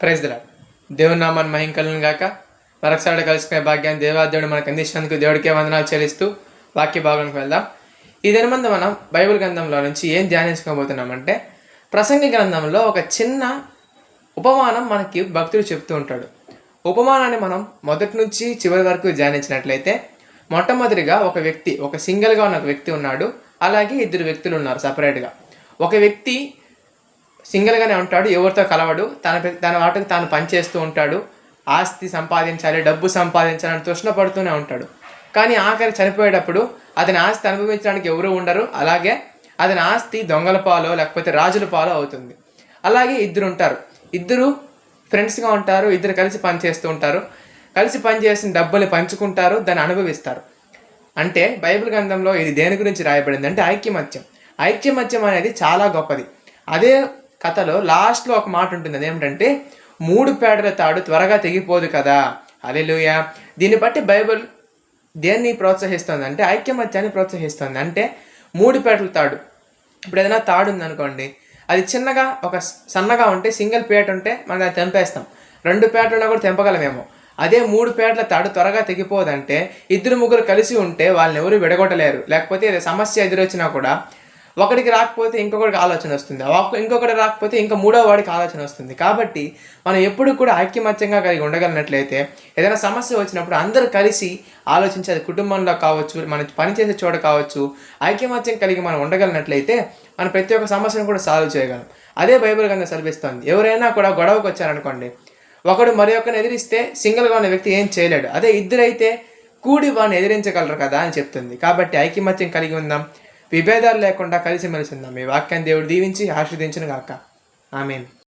Praise దిలా దేవుని నామాన్ని మహింకలను గాక మరొకసారి కలుసుకునే భాగ్యాన్ని దేవాదేవుడు మనకు అందించినందుకు దేవుడికే వందనాలు చెల్లిస్తూ వాక్య భాగంకి వెళ్దాం. ఈ దినమందు మనం బైబిల్ గ్రంథంలో నుంచి ఏం ధ్యానించుకోబోతున్నామంటే ప్రసంగి గ్రంథంలో ఒక చిన్న ఉపమానం మనకి భక్తుడు చెప్తూ ఉంటాడు. ఉపమానాన్ని మనం మొదటి నుంచి చివరి వరకు ధ్యానించినట్లయితే మొట్టమొదటిగా ఒక వ్యక్తి ఒక సింగిల్గా ఉన్న ఒక వ్యక్తి ఉన్నాడు. అలాగే ఇద్దరు వ్యక్తులు ఉన్నారు సపరేట్గా ఒక వ్యక్తి సింగిల్గానే ఉంటాడు ఎవరితో కలవడు. తన తన వాటికి తాను పనిచేస్తూ ఉంటాడు. ఆస్తి సంపాదించాలి డబ్బు సంపాదించాలని తృష్ణ పడుతూనే ఉంటాడు. కానీ ఆఖరి చనిపోయేటప్పుడు అతని ఆస్తి అనుభవించడానికి ఎవరు ఉండరు. అలాగే అతని ఆస్తి దొంగల పాలో లేకపోతే రాజుల పాలో అవుతుంది. అలాగే ఇద్దరు ఉంటారు. ఇద్దరు ఫ్రెండ్స్గా ఉంటారు ఇద్దరు కలిసి పనిచేస్తూ ఉంటారు. కలిసి పనిచేసిన డబ్బులు పంచుకుంటారు దాన్ని అనుభవిస్తారు. అంటే బైబిల్ గ్రంథంలో ఇది దేని గురించి రాయబడింది అంటే ఐక్యమత్యం. ఐక్యమత్యం అనేది చాలా గొప్పది. అదే కథలో లాస్ట్లో ఒక మాట ఉంటుంది. అదేమిటంటే మూడు పేడల తాడు త్వరగా తెగిపోదు కదా. అలెలుయ దీన్ని బట్టి బైబిల్ దేన్ని ప్రోత్సహిస్తుంది అంటే ఐక్యమత్యాన్ని ప్రోత్సహిస్తుంది. అంటే మూడు పేటల తాడు. ఇప్పుడు ఏదైనా తాడు ఉందనుకోండి అది చిన్నగా ఒక సన్నగా ఉంటే సింగిల్ పేట ఉంటే మనం దాన్ని తెంపేస్తాం. రెండు పేటలున్నా కూడా తెంపగలమేమో. అదే మూడు పేటల తాడు త్వరగా తెగిపోదంటే ఇద్దరు ముగ్గురు కలిసి ఉంటే వాళ్ళని ఎవరు విడగొట్టలేరు. లేకపోతే ఏదో సమస్య ఎదురొచ్చినా కూడా ఒకడికి రాకపోతే ఇంకొకడికి ఆలోచన వస్తుంది. ఇంకొకటి రాకపోతే ఇంకా మూడో వాడికి ఆలోచన వస్తుంది. కాబట్టి మనం ఎప్పుడు కూడా ఐక్యమత్యంగా కలిగి ఉండగలిగినట్లయితే ఏదైనా సమస్య వచ్చినప్పుడు అందరూ కలిసి ఆలోచించి అది కుటుంబంలో కావచ్చు మనం పనిచేసే చోట కావచ్చు ఐక్యమత్యం కలిగి మనం ఉండగలిగినట్లయితే మనం ప్రతి ఒక్క సమస్యను కూడా సాల్వ్ చేయగలం. అదే బైబిల్ కింద సెలవిస్తుంది. ఎవరైనా కూడా గొడవకు వచ్చారనుకోండి ఒకడు మరి ఒకరిని ఎదిరిస్తే సింగిల్గా ఉన్న వ్యక్తి ఏం చేయలేడు. అదే ఇద్దరైతే కూడి వాడిని ఎదిరించగలరు కదా అని చెప్తుంది. కాబట్టి ఐకమత్యం కలిగి ఉందాం. విభేదాలు లేకుండా కలిసిమెలిసిందాం ఈ వాక్యాన్ని దేవుడు దీవించి ఆశీర్వదించిన గాక ఆమెను.